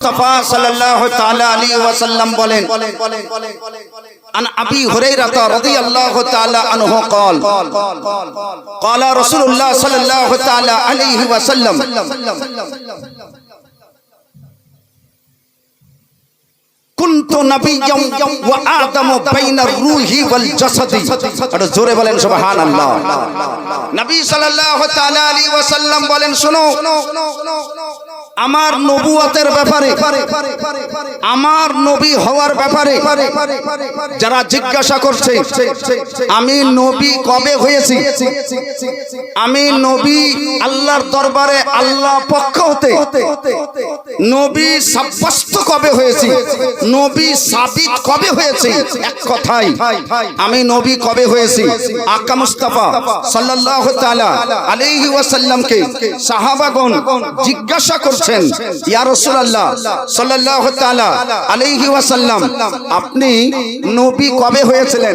মুস্তাফা সাল্লাল্লাহু তাআলা আলাইহি ওয়াসাল্লাম বলেন عن ابي هريره رضي الله تعالى عنه قال قال رسول الله صلى الله تعالى عليه وسلم كنت نبيا وادم بين الروح والجسد এটা জোরে বলেন সুবহানাল্লাহ নবী সাল্লাল্লাহু তাআলা আলাইহি ওয়াসাল্লাম বলেন শুনো আমার নবুয়তের ব্যাপারে আমার নবী হওয়ার ব্যাপারে যারা জিজ্ঞাসা করছে আমি নবী কবে হয়েছি? আমি নবী আল্লাহর দরবারে আল্লাহ পক্ষ হতে নবী সাব্যস্ত কবে হয়েছি? নবী সাবিত কবে হয়েছে? এক কথাই আমি নবী কবে হয়েছি? আকা মুস্তাফা সাল্লাল্লাহু তাআলা আলাইহি ওয়াসাল্লামকে সাহাবাগণ জিজ্ঞাসা ওয়াসাল্লাম, আপনি নবী কবে হয়েছিলেন?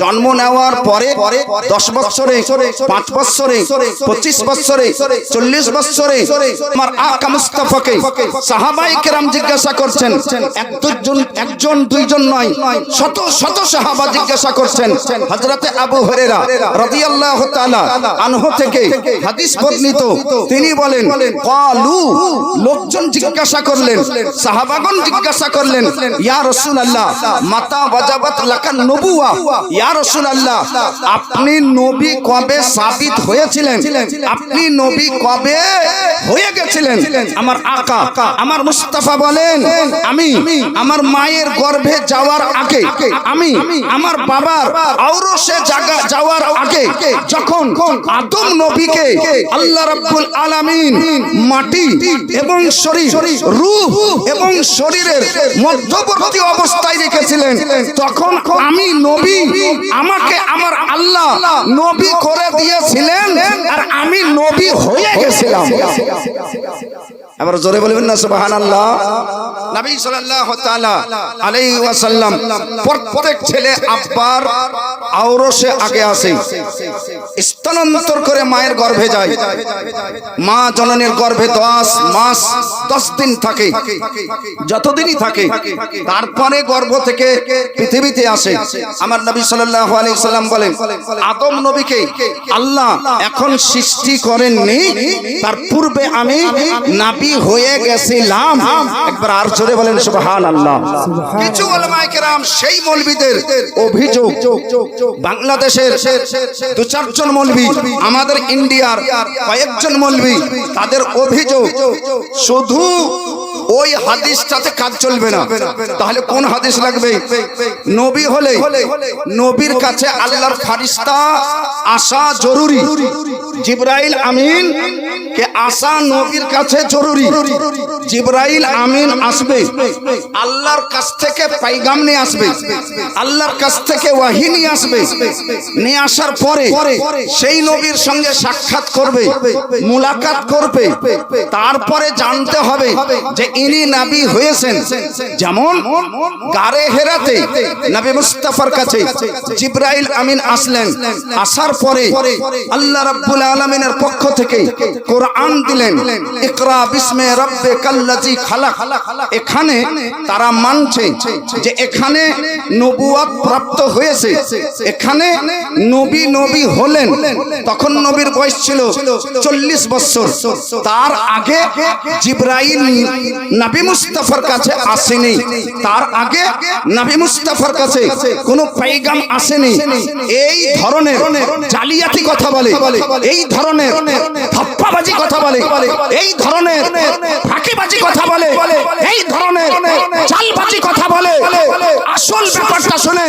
জন্ম নেওয়ার পরে 10 বছরে 5 বছরে 25 বছরে 40 বছরে আমার আকা মুস্তাফাকে সাহাবায়ে কেরাম জিজ্ঞাসা করছেন, এক দুজন একজন, দুইজন নয়, শত শত সাহাবা জিজ্ঞাসা করছেন, হযরতে আবু হুরায়রা রাদিয়াল্লাহু তাআলা আনহু থেকে হাদিস বর্ণিত, তিনি বলেন ক্বালু লোকজন জিজ্ঞাসা করলেন, সাহাবাগণ জিজ্ঞাসা করলেন, ইয়া রাসূলুল্লাহ, মাতা ওয়াজাবাত লাকান নবুয়া ইয়া রাসূলুল্লাহ, আপনি নবী কবে সাবিত হয়েছিলেন? আপনি নবী কবে হয়ে গেছিলেন? আমার আকা, আমার মুস্তাফা বলেন, আমি আমার মায়ের গর্ভে যাওয়ার আগে, আমি আমার বাবার আওরসে জায়গা যাওয়ার আগে যখন আদম নবীকে আল্লাহ রাব্বুল আলামিন মাটি এবং শরীর রূহ এবং শরীরের মধ্যবর্তী অবস্থায় রেখেছিলেন। তখন আমি নবী, আমাকে আমার আল্লাহ নবী করে দিয়েছিলেন আর আমি নবী হয়ে গেছিলাম। এবার জোরে বলবেন না, সুবহানাল্লাহ। নবী সাল্লাল্লাহু তাআলা আলাইহি ওয়াসাল্লাম, প্রত্যেক ছেলে আব্বার আওরসে আগে আসে। স্থানান্তর করে মায়ের গর্ভে যায়। মা জননীর গর্ভে 10 মাস 10 দিন থাকে। যতদিনই থাকে, তারপরে গর্ভ থেকে পৃথিবীতে আসে। আমার নবী সাল্লাল্লাহু আলাইহি সাল্লাম বলেন, আদম নবীকে আল্লাহ এখন সৃষ্টি করেননি, তার পূর্বে আমি নাবি হয়ে গেছিলাম। একবার আর জোরে বলেন সুবহানাল্লাহ। কিছু ওলামায়ে কেরাম সেই মৌলবীদের অভিযোগ বাংলাদেশের দু চারজন মৌলবী আমাদের ইন্ডিয়ার কয়েকজন মৌলবী তাদের অভিযোগ শুধু ওই হাদিসটাতে কাজ চলবে না। তাহলে কোন হাদিস লাগবে? নবী হলে নবীর কাছে আল্লাহর ফারিস্তা আসা জরুরি। জিব্রাইল আমিন কে আসা নবীর কাছে জরুরি। জিব্রাইল আমিন আসবে। আল্লাহর কাছ থেকে পাইগাম নিয়ে আসবে। আল্লাহর কাছ থেকে ওয়াহি নিয়ে আসবে। নিয়ে আসার পরে সেই নবীর সঙ্গে সাক্ষাৎ করবে মুলাকাত করবে। তারপরে জানতে হবে যে ইনি নাবি হয়েছেন। যেমন গারে হেরাতে নবী মুস্তাফার কাছে জিব্রাইল আমিন আসলেন। আসার পরে আল্লাহ রাব্বুল আলামিনের পক্ষ থেকে কোরআন দিলেন ইকরা বিসমে রব্বে কাল্লাজি খালাক। এখানে তারা মানছে যে এখানে নবুয়াত প্রাপ্ত হয়েছে। এখানে নবী নবী হলেন। তখন নবীর বয়স ছিল চল্লিশ বছর। তার আগে জিব্রাইল নবী মুস্তাফার কাছে আসেনি। তার আগে নবী মুস্তাফার কাছে কোনো পাইগাম আসেনি। এই ধরনের জালিয়াতি কথা বলে, এই ধরনের ধাপ্পাবাজি কথা বলে, এই ধরনের ফাঁকিবাজি কথা বলে এই ধরনের চালবাজি কথা বলে আসল ব্যাপারটা শুনে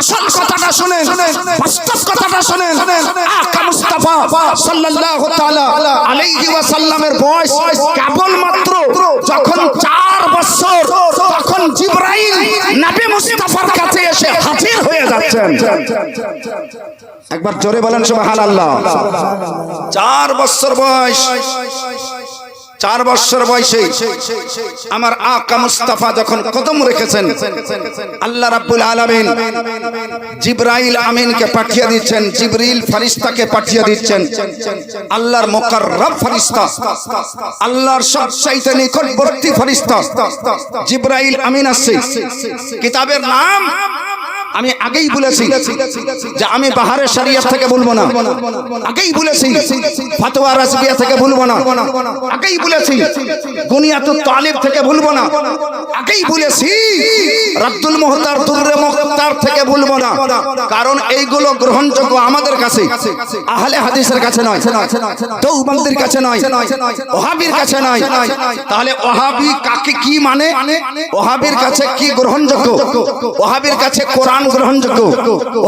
আসল কথাটা শুনে বাস্তব কথাটা শুনে আকা মুস্তাফা সাল্লাল্লাহু তাআলা আলাইহি ওয়াসাল্লামের বয়স কেবল মাত্র যখন চার বছর তখন জিব্রাইল নবী মুস্তাফার কাছে এসে হাজির হয়ে যাচ্ছেন। একবার জোরে বলেন সুবহানাল্লাহ। চার বছর বয়স চার বছর বয়সে আমার আকা মুস্তাফা যখন কদম রেখেছেন, আল্লাহ রাব্বুল আলামিন জিব্রাইল আমিনকে পাঠিয়ে দিচ্ছেন, জিবরিল ফারিস্তাকে পাঠিয়ে দিচ্ছেন, আল্লাহর মুকাররব ফারিস্তা আল্লাহর সবচাইতে নিকটবর্তী ফারিস্তা জিব্রাইল আমিন আসছে। কিতাবের নাম আমি আগেই বলেছি যে আমি বাহারের শরিয়ত থেকে বলব না। আগেই বলেছি, ফাতোয়া রাসবিয়া থেকে বলব না। আগেই বলেছি গুনিয়াতুত তালিব থেকে বলব না। আগেই বলেছি, রাব্দুল মুহতার দুররে মুখতার থেকে বলব না। কারণ এইগুলো গ্রহণযোগ্য আমাদের কাছে, আহলে হাদিসের কাছে নয়। দেওবন্দির কাছে নয়। ওহাবির কাছে নয়। তাহলে ওহাবি কাকে কি মানে? ওহাবির কাছে কি গ্রহণযোগ্য? ওহাবির কাছে কোরআন গ্রহণযোগ্য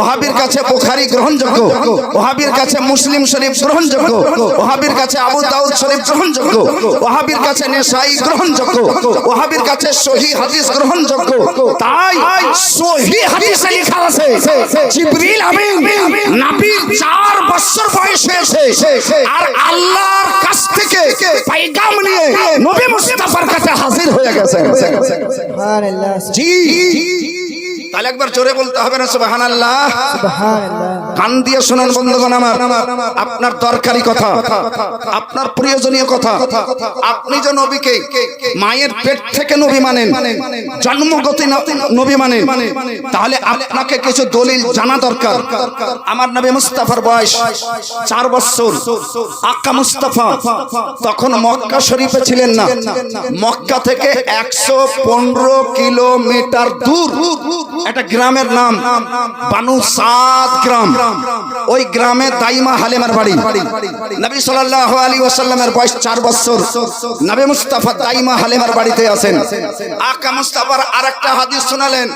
ওহাবির কাছে বুখারী গ্রহণযোগ্য ওহাবির কাছে মুসলিম শরীফ গ্রহণযোগ্য ওহাবির কাছে আবু দাউদ শরীফ গ্রহণযোগ্য ওহাবির কাছে নেসাই গ্রহণযোগ্য ওহাবির কাছে সহি হাদিস গ্রহণযোগ্য। তাই সহি হাদিসে লেখা আছে। জিবরিল আমিন নবীর 4 বছর বয়স হয়েছে আর আল্লাহর কাছ থেকে পয়গাম নিয়ে নবী মুস্তাফার কাছে হাজির হয়ে গেছেন সুবহানাল্লাহ জি। তাহলে একবার জোরে বলতে হবে না সুবহানাল্লাহ। সুবহানাল্লাহ। কান দিয়ে শুনুন বন্ধুগণ আমার। আপনার দরকারি কথা আপনার প্রয়োজনীয় কথা। আপনি যে নবীকে মায়ের পেট থেকে নবী মানেন জন্মগত নবী মানেন তাহলে আপনাকে কিছু দলিল জানা দরকার। আমার নবী মুস্তাফার বয়স চার বছর। আক্কা মুস্তাফা তখন মক্কা শরীফে ছিলেন না। মক্কা থেকে একশো পনেরো কিলোমিটার দূর। একটা গ্রামের নাম বানু সাদ গ্রাম। ওই গ্রামে দাইমা হালিমার বাড়ি। নবী সাল্লাল্লাহু আলাইহি ওয়াসাল্লামের বয়স 4 বছর। নবী মুস্তাফা দাইমা হালিমার বাড়িতে আছেন। আকা মুস্তাফার আরেকটা হাদিস শোনালেন।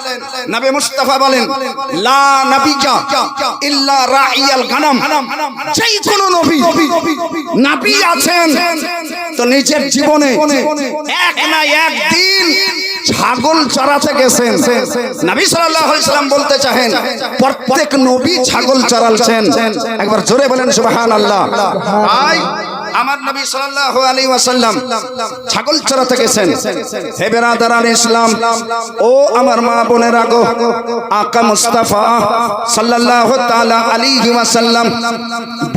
নবী মুস্তাফা বলেন, লা নবিকা ইল্লা রাইয়াল গানাম। যেই কোন নবী নবী আছেন। তো নিজের জীবনে এক না একদিন ছাগল চড়াতে গেছেন। নবী সাল্লাল্লাহু আলাইহি সাল্লাম বলতে চাহেন, প্রত্যেক নবী ছাগল চড়ালছেন। একবার জোরে বলেন, সুবহানাল্লাহ। তাই আমার নবী সাল্লাল্লাহু আলাইহি ওয়াসাল্লাম ছাগল চড়াতে গেছেন হে বেরাদারান ইসলাম, ও আমার মা বোনেরা গো, আকা মুস্তাফা সাল্লাল্লাহু তাআলা আলাইহি ওয়াসাল্লাম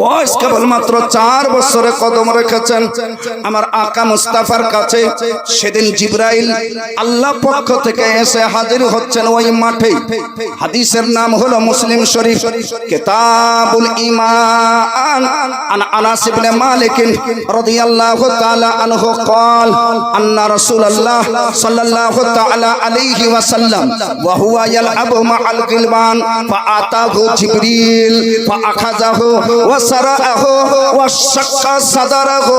বয়স কেবলমাত্র চার বছরে কদম রেখেছেন। আমার আকা মুস্তাফার কাছে সেদিন জিব্রাইল আল্লাহ পক্ষ থেকে এসে হাজির হচ্ছেন ওই মাঠে। হাদিসের নাম হলো মুসলিম শরীফ, কিতাবুল ঈমান, আন আনাস ইবনে মালিক رضي الله تعالى عنه قال أن رسول الله صلى الله تعالى عليه وسلم وهو يلعب مع الغلمان فأتاه جبريل فأخذه وسرعه وشق صدره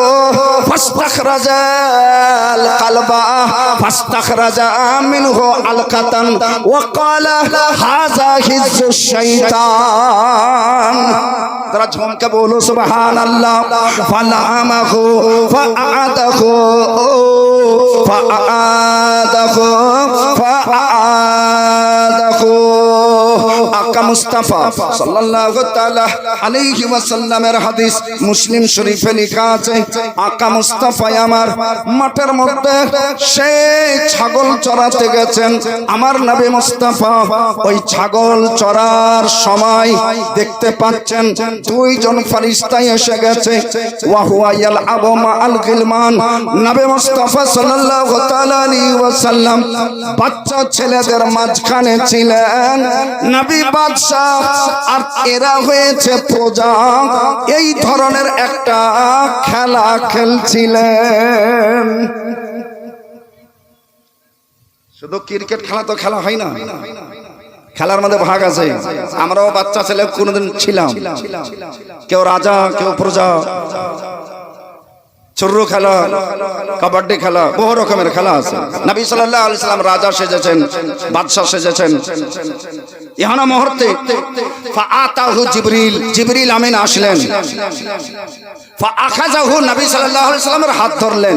فاستخرج القلب فاستخرج منه علقة وقال هذا حز الشيطان ترى جھوم کے بولو سبحان اللہ فلا ফালামাহু ফাআদাহু ফাআদাহু ফাআদাহু আকা মুস্তাফা সাল্লাল্লাহু তাআলা আলাইহি ওয়াসাল্লামের হাদিস মুসলিম শরীফে লেখা আছে, আকা মুস্তাফা আমার মাঠের মধ্যে সেই ছাগল চড়াতে গেছেন। আমার নবী মুস্তাফা ওই ছাগল চড়ার সময় দেখতে পাচ্ছেন দুইজন ফারিস্তা এসে গেছে। ওয়াহুয়া ইয়ালআবু মাআল গিলমান। নবী মুস্তাফা সাল্লাল্লাহু তাআলা আলাইহি ওয়াসাল্লাম বাচ্চা ছেলেদের মাঝখানে ছিলেন। নবী বাদশাহ, আর এরা হয়েছে প্রজা। এই ধরনের একটা খেলা খেলছিলেন। শুধু ক্রিকেট খেলা তো খেলা হয় না। খেলার মধ্যে ভাগ আছে। আমরাও বাচ্চা ছেলে কোনোদিন ছিলাম। কেউ রাজা, কেউ প্রজা। চুর্রু খেলা কাবাডি খেলা, বহু রকমের খেলা আছে। নবী সাল্লাল্লাহু আলাইহি সাল্লাম রাজা সেজেছেন বাদশা সেজেছেন। ইহানা মুহূর্তে ফাআতাহু জিবরিল জিবরিল আমিন আসলেন। ফাআখাযাহু নবী সাল্লাল্লাহু আলাইহি সাল্লামের হাত ধরলেন।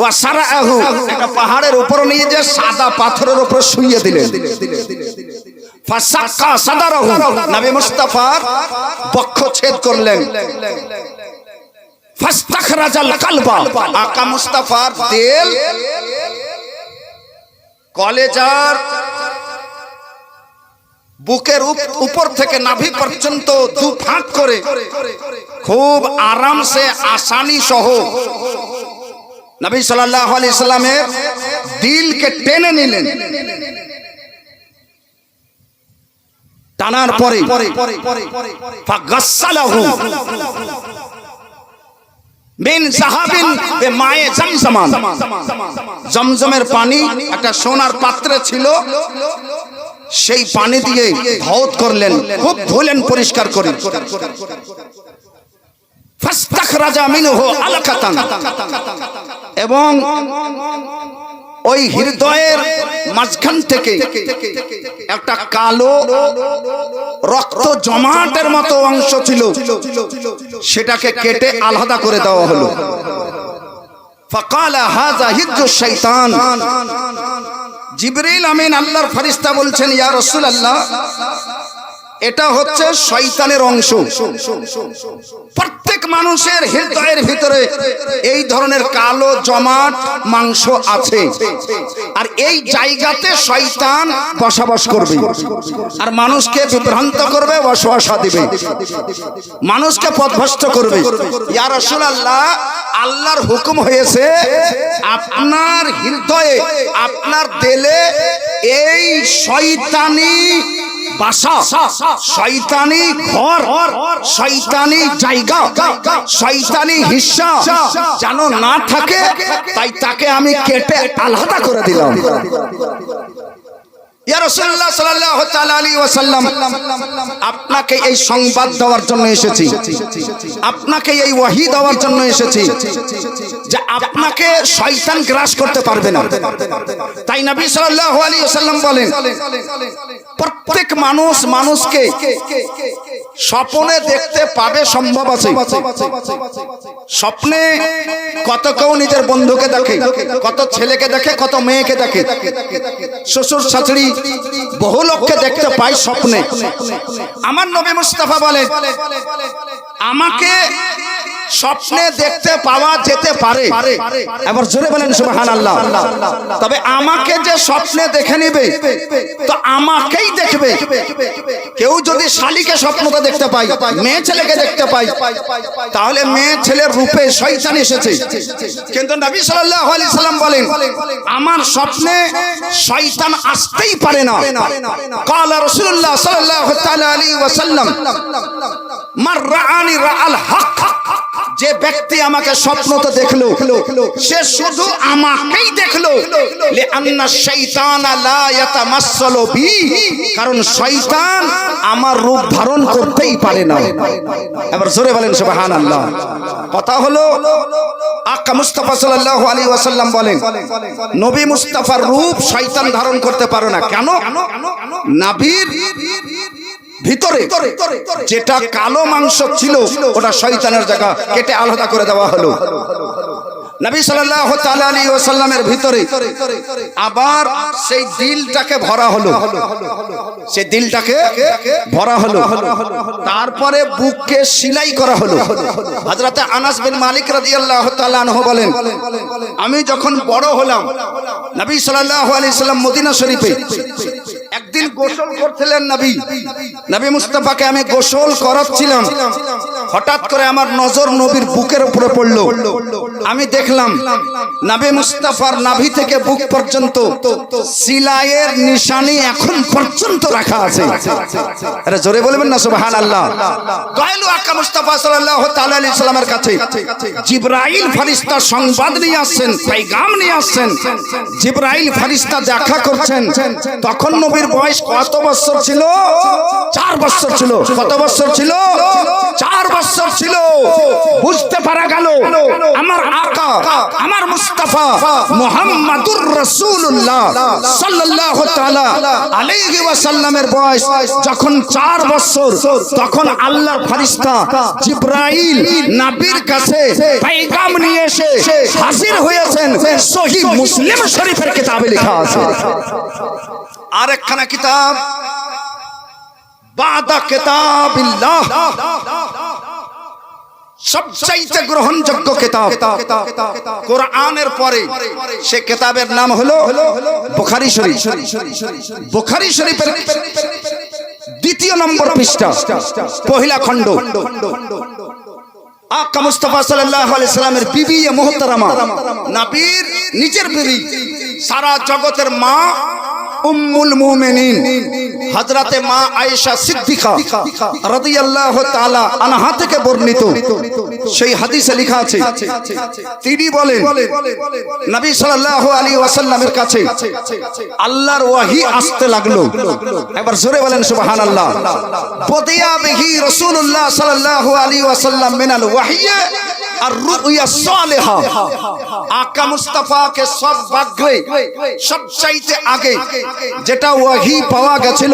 ওয়া সারাআহু, একটা পাহাড়ের উপর নিয়ে যে সাদা পাথরের উপর শুইয়ে দিলেন। ফাসাক্কা সাদারাহু, নবী মুস্তাফার বক্ষ ছেদ করলেন। ফাস্তাখরাজাল কালবা আকা মুস্তাফার তেল কলেজার বুকের উপর থেকে নাভি পর্যন্ত দু ফাঁক করে। খুব আরামসে আসানি সহ নবী সাল্লাল্লাহু আলাইহি সাল্লামের দিলকে টেনে নিলেন। টানার পরে জমজমের পানি একটা সোনার পাত্রে ছিল। সেই পানি দিয়ে ধৌত করলেন, খুব ধুলেন পরিষ্কার করে। এবং ওই হৃদয়ের মাঝখান থেকে একটা কালো রক্ত জমাটের মতো অংশ ছিল, সেটাকে কেটে আলাদা করে দেওয়া হলো। ফাকালা হাযা হিজ্জু শাইতান জিবরিল আমিন আল্লাহর ফারিস্তা বলছেন ইয়া রাসূলুল্লাহ এটা হচ্ছে শয়তানের অংশ। প্রত্যেক মানুষের হৃদয়ের ভিতরে এই ধরনের কালো জমাট, মাংস আছে। আর এই জায়গাতে শয়তান বসবাস করবে। আর মানুষকে বিভ্রান্ত করবে বসবাসা দিবে। মানুষকে পথভ্রষ্ট করবে। ইয়া রাসূলুল্লাহ, আল্লাহর হুকুম হয়েছে, আপনার হৃদয়ে, আপনার দেলে এই শয়তানি বাসা, শয়তানি ঘর, শয়তানি জায়গা, শয়তানি হিস্সা যেন না থাকে, তাই তাকে আমি কেটে আলাদা করে দিলাম। আপনাকে এই সংবাদ দেওয়ার জন্য এসেছি। আপনাকে এই ওয়াহি দেওয়ার জন্য এসেছি যে আপনাকে শয়তান গ্রাস করতে পারবে না। তাই নবী সাল্লাল্লাহু আলাইহি ওয়াসাল্লাম বলেন প্রত্যেক মানুষ মানুষকে স্বপ্নে দেখতে পাবে সম্ভব আছে। স্বপ্নে কত কেউ নিজের বন্ধুকে দেখে, কত ছেলেকে দেখে, কত মেয়েকে দেখে। শ্বশুর, শাশুড়ি বহু লোককে দেখতে পাই স্বপ্নে। আমার নবী মুস্তাফা বলে আমাকে স্বপ্নে দেখতে পাওয়া যেতে পারে। এবার জোরে বলেন সুবহান আল্লাহ তবে আমাকে যে স্বপ্নে দেখে নিবে তো আমাকেই দেখবে। কেউ যদি শালিকে স্বপ্নটা দেখতে পাই মেয়ে ছেলেকে দেখতে পাই তাহলে মেয়ে ছেলের রূপে শয়তান এসেছে। কিন্তু নবী সাল্লাল্লাহু আলাইহি সাল্লাম বলেন আমার স্বপ্নে শয়তান আসতেই পারে না। কালা রাসূলুল্লাহ সাল্লাল্লাহু তাআলা আলাইহি ওয়াসাল্লাম মার রাআনি রাআল হক। যে ব্যক্তি আমাকে স্বপ্নতে দেখল, সে শুধু আমাকেই দেখল। কারণ শয়তান আমার রূপ ধারণ করতেই পারে না। এবার জোরে বলেন সুবহানাল্লাহ। কথা হলো, আকা মুস্তাফা সাল্লাল্লাহু আলাইহি ওয়াসাল্লাম বলেন, নবী মুস্তাফার রূপ শয়তান ধারণ করতে পারে না। কেন? নাবির ভিতরে যেটা কালো মাংস ছিল ওটা শয়তানের জায়গা কেটে আলাদা করে দেওয়া হলো। নবী সাল্লাল্লাহু তাআলা আলাইহি ওয়াসাল্লামের ভিতরে আবার সেই দিলটাকে ভরা হলো। সেই দিলটাকে ভরা হলো। তারপরে বুককে সেলাই করা হলো। হযরতে আনাস বিন মালিক রাদিয়াল্লাহু তাআলা আনহু বলেন আমি যখন বড় হলাম নবী সাল্লাল্লাহু আলাইহি সাল্লাম মদিনা শরীফে। একদিন গোসল করছিলেন নবী। নবী মুস্তাফাকে আমি গোসল করাচ্ছিলাম। হঠাৎ করে আমার নজর নবীর বুকের উপরে পড়ল। আমি দেখলাম নবী মুস্তাফার নাভি থেকে বুক পর্যন্ত সিলাইয়ের নিশানি এখন পর্যন্ত রাখা আছে। আরে জোরে বলবেন না, সুবহানাল্লাহ। দয়ালু আকা মুস্তাফা সাল্লাল্লাহু তাআলা আলাইহি সাল্লামের কাছে জিবরাইল ফেরেশতা সংবাদ নিয়ে আসছেন পেগাম নিয়ে আসছেন। জিবরাইল ফেরেশতা দেখা করছেন, তখন নবীর বয়স কত বছর ছিল? চার বছর ছিল। কত বছর ছিল? চার ছিল, বুঝতে পারা গেল, আমার আকা, আমার মুস্তাফা মুহাম্মাদুর রাসূলুল্লাহ সাল্লাল্লাহু তাআলা আলাইহি ওয়াসাল্লামের বয়স যখন চার বছর, তখন আল্লাহর ফেরেশতা জিবরাইল নাবির কাছে পেগাম নিয়ে এসে হাজির হয়েছেন সহিহ মুসলিম শরীফের কিতাবে লেখা আছে। আর একখানা কিতাব, বাদা কিতাবিল্লাহ। সবচাইতে গ্রহণযোগ্য কিতাব কোরআনের পরে সে কিতাবের নাম হলো বুখারী শরীফ। বুখারী শরীফের দ্বিতীয় নম্বর পৃষ্ঠা পহিলা খণ্ড। আকা মুস্তাফা সাল্লাল্লাহু আলাইহি সাল্লামের বিবি এ মুহতারামা। নবীর নিজের বিবি। সারা জগতের মা উম্মুল মুমিনিন। হযরতে মা আয়েশা সিদ্দিকা রাদিয়াল্লাহু তাআলা আনহা থেকে বর্ণিত। সেই হাদিসে লেখা আছে, তিনি বলেন, নবী সাল্লাল্লাহু আলাইহি ওয়াসাল্লামের কাছে আল্লাহর ওয়াহি আসতে লাগল। একবার জোরে বলেন, সুবহানাল্লাহ। বদিয়া বিহি রাসূলুল্লাহ সাল্লাল্লাহু আলাইহি ওয়াসাল্লাম মিনাল ওয়াহি আর রুইয়া সালেহা। আকা মুস্তাফাকে সব বাগ্রে সবচাইতে আগে যেটা ওয়াহি পাওয়া গেছিল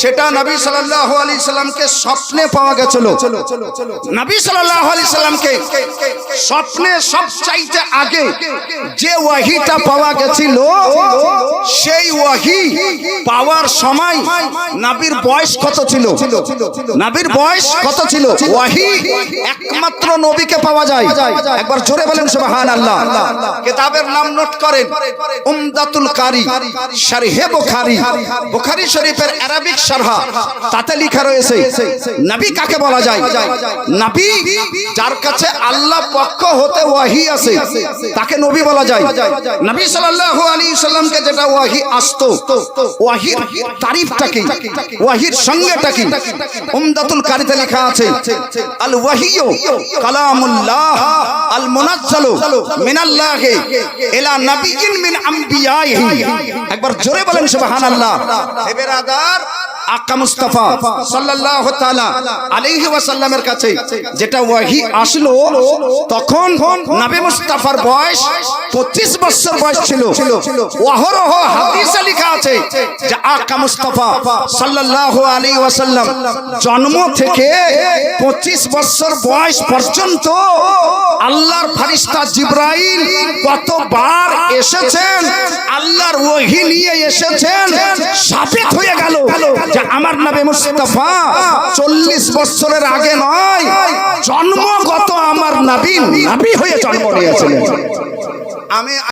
সেটা নবী সাল্লাল্লাহু আলাইহি সাল্লামকে স্বপ্নে পাওয়া গেছিল। নবী সাল্লাল্লাহু আলাইহি সাল্লামকে স্বপ্নে সবচাইতে আগে যে ওয়াহিটা পাওয়া গেছিল সেই ওয়াহি পাওয়ার সময় নবীর বয়স কত ছিল? নবীর বয়স কত ছিল। ওয়াহি একমাত্র নবীকে পাওয়া যায়? একবার জোরে বলেন সুবহানাল্লাহ। কিতাবের নাম নোট করেন। উমদাতুল কারি শারহে বুখারী। বুখারী শরীফের আরবিক শারহা। তাতে লেখা রয়েছে নবী কাকে বলা যায়? নবী যার কাছে আল্লাহ পক্ষ হতে ওয়াহি আছে তাকে নবী বলা যায়। নবী সাল্লাল্লাহু আলাইহি সাল্লামকে যেটা ওয়াহি আসতো ওয়াহির তারিফটা কি ওয়াহির সঙ্গেটা কি উমদাতুল কারিতে লেখা আছে আল ওয়াহিয়ু কালামুল্লাহ আল মুনাজ্জালু মিনাল্লাহি ইলা নাবিয়িন মিন আম্বিয়াইহি। একবার জোরে বলেন সুবহানাল্লাহ। হে বেরাদার আকা মুস্তাফা সাল্লাল্লাহু তাআলা আলাইহি ওয়াসাল্লামের কাছে যেটা ওয়াহি আসলো, তখন নবী মুস্তাফার বয়স 25 বছর বয়স ছিল। ওয়াহরহ হাদিসে লেখা আছে যে আকা মুস্তাফা সাল্লাল্লাহু আলাইহি ওয়াসাল্লাম জন্ম থেকে 25 বছর বয়স পর্যন্ত আল্লাহর ফেরেশতা জিবরাইল কতবার এসেছেন, আল্লাহর ওহী নিয়ে এসেছেন সাবিত হয়ে গেল। যে আমার নামে মুস্তফা চল্লিশ বছরের আগে নয়, জন্মগত আমার নাবিন নাবি হয়ে জন্ম নিয়েছিলেন। আমি